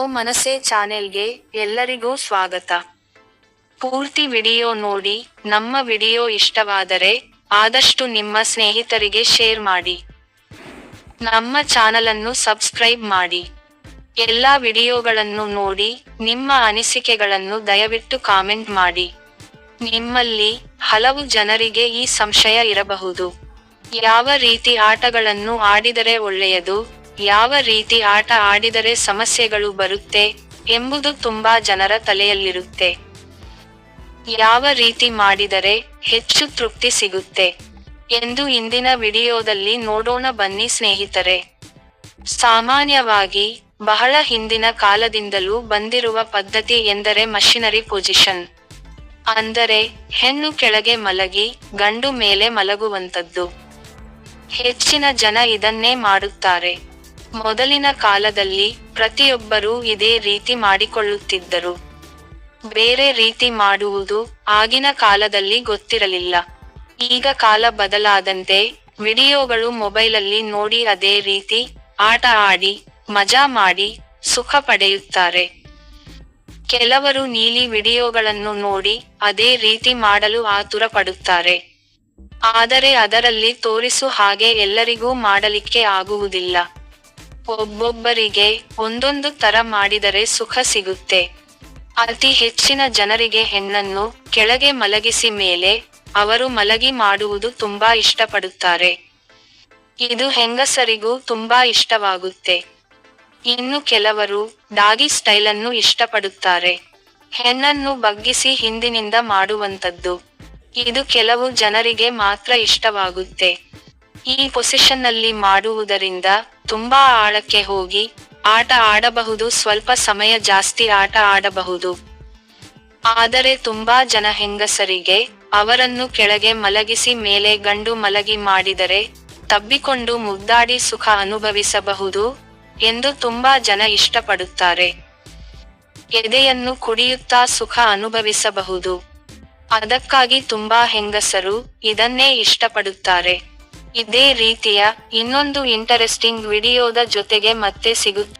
ಓ ಮನಸೆ ಚಾನೆಲ್ಗೆ ಎಲ್ಲರಿಗೂ ಸ್ವಾಗತ. ಪೂರ್ತಿ ವಿಡಿಯೋ ನೋಡಿ, ನಮ್ಮ ವಿಡಿಯೋ ಇಷ್ಟವಾದರೆ ಆದಷ್ಟು ನಿಮ್ಮ ಸ್ನೇಹಿತರಿಗೆ ಶೇರ್ ಮಾಡಿ. ನಮ್ಮ ಚಾನಲನ್ನು ಸಬ್ಸ್ಕ್ರೈಬ್ ಮಾಡಿ. ಎಲ್ಲಾ ವಿಡಿಯೋಗಳನ್ನು ನೋಡಿ, ನಿಮ್ಮ ಅನಿಸಿಕೆಗಳನ್ನು ದಯವಿಟ್ಟು ಕಾಮೆಂಟ್ ಮಾಡಿ. ನಿಮ್ಮಲ್ಲಿ ಹಲವು ಜನರಿಗೆ ಈ ಸಂಶಯ ಇರಬಹುದು. ಯಾವ ರೀತಿ ಆಟಗಳನ್ನು ಆಡಿದರೆ ಒಳ್ಳೆಯದು? ಯಾವ ರೀತಿ ಆಟ ಆಡಿದರೆ ಸಮಸ್ಯೆಗಳು ಬರುತ್ತೆ ಎಂಬುದು ತುಂಬಾ ಜನರ ತಲೆಯಲ್ಲಿರುತ್ತೆ. ಯಾವ ರೀತಿ ಮಾಡಿದರೆ ಹೆಚ್ಚು ತೃಪ್ತಿ ಸಿಗುತ್ತೆ ಎಂದು ಇಂದಿನ ವಿಡಿಯೋದಲ್ಲಿ ನೋಡೋಣ ಬನ್ನಿ ಸ್ನೇಹಿತರೆ. ಸಾಮಾನ್ಯವಾಗಿ ಬಹಳ ಹಿಂದಿನ ಕಾಲದಿಂದಲೂ ಬಂದಿರುವ ಪದ್ಧತಿ ಎಂದರೆ ಮಷಿನರಿ ಪೊಸಿಷನ್. ಅಂದರೆ ಹೆಣ್ಣು ಕೆಳಗೆ ಮಲಗಿ ಗಂಡು ಮೇಲೆ ಮಲಗುವಂತದ್ದು ಹೆಚ್ಚಿನ ಜನ ಇದನ್ನೇ ಮಾಡುತ್ತಾರೆ. ಮೊದಲಿನ ಕಾಲದಲ್ಲಿ ಪ್ರತಿಯೊಬ್ಬರೂ ಇದೇ ರೀತಿ ಮಾಡಿಕೊಳ್ಳುತ್ತಿದ್ದರು. ಬೇರೆ ರೀತಿ ಮಾಡುವುದು ಆಗಿನ ಕಾಲದಲ್ಲಿ ಗೊತ್ತಿರಲಿಲ್ಲ. ಈಗ ಕಾಲ ಬದಲಾದಂತೆ ವಿಡಿಯೋಗಳು ಮೊಬೈಲಲ್ಲಿ ನೋಡಿ ಅದೇ ರೀತಿ ಆಟ ಆಡಿ, ಮಜಾ ಮಾಡಿ, ಸುಖ ಪಡೆಯುತ್ತಾರೆ. ಕೆಲವರು ನೀಲಿ ವಿಡಿಯೋಗಳನ್ನು ನೋಡಿ ಅದೇ ರೀತಿ ಮಾಡಲು ಆತುರ ಪಡುತ್ತಾರೆ ಆದರೆ ಅದರಲ್ಲಿ ತೋರಿಸು ಹಾಗೆ ಎಲ್ಲರಿಗೂ ಮಾಡಲಿಕ್ಕೆ ಆಗುವುದಿಲ್ಲ. ಒಬ್ಬೊಬ್ಬರಿಗೆ ಒಂದೊಂದು ತರ ಮಾಡಿದರೆ ಸುಖ ಸಿಗುತ್ತೆ. ಅತಿ ಹೆಚ್ಚಿನ ಜನರಿಗೆ ಹೆಣ್ಣನ್ನು ಕೆಳಗೆ ಮಲಗಿಸಿ ಮೇಲೆ ಅವರು ಮಲಗಿ ಮಾಡುವುದು ತುಂಬಾ ಇಷ್ಟಪಡುತ್ತಾರೆ. ಇದು ಹೆಂಗಸರಿಗೂ ತುಂಬಾ ಇಷ್ಟವಾಗುತ್ತೆ. ಇನ್ನು ಕೆಲವರು ಡಾಗಿ ಸ್ಟೈಲನ್ನು ಇಷ್ಟಪಡುತ್ತಾರೆ. ಹೆಣ್ಣನ್ನು ಬಗ್ಗಿಸಿ ಹಿಂದಿನಿಂದ ಮಾಡುವಂತದ್ದು ಇದು ಕೆಲವು ಜನರಿಗೆ ಮಾತ್ರ ಇಷ್ಟವಾಗುತ್ತೆ. ಈ ಪೊಸಿಷನ್ನಲ್ಲಿ ಮಾಡುವುದರಿಂದ ತುಂಬಾ ಆಳಕ್ಕೆ ಹೋಗಿ ಆಟ ಆಡಬಹುದು, ಸ್ವಲ್ಪ ಸಮಯ ಜಾಸ್ತಿ ಆಟ ಆಡಬಹುದು. ಆದರೆ ತುಂಬಾ ಜನ ಹೆಂಗಸರಿಗೆ ಅವರನ್ನು ಕೆಳಗೆ ಮಲಗಿಸಿ ಮೇಲೆ ಗಂಡು ಮಲಗಿ ಮಾಡಿದರೆ ತಬ್ಬಿಕೊಂಡು ಮುದ್ದಾಡಿ ಸುಖ ಅನುಭವಿಸಬಹುದು ಎಂದು ತುಂಬಾ ಜನ ಇಷ್ಟಪಡುತ್ತಾರೆ. ಎದೆಯನ್ನು ಕುಡಿಯುತ್ತಾ ಸುಖ ಅನುಭವಿಸಬಹುದು. ಅದಕ್ಕಾಗಿ ತುಂಬಾ ಹೆಂಗಸರು ಇದನ್ನೇ ಇಷ್ಟಪಡುತ್ತಾರೆ. ಇದೇ ರೀತಿಯ ಇನ್ನೊಂದು ಇಂಟರೆಸ್ಟಿಂಗ್ ವಿಡಿಯೋದ ಜೊತೆಗೆ ಮತ್ತೆ ಸಿಗುತ್ತ.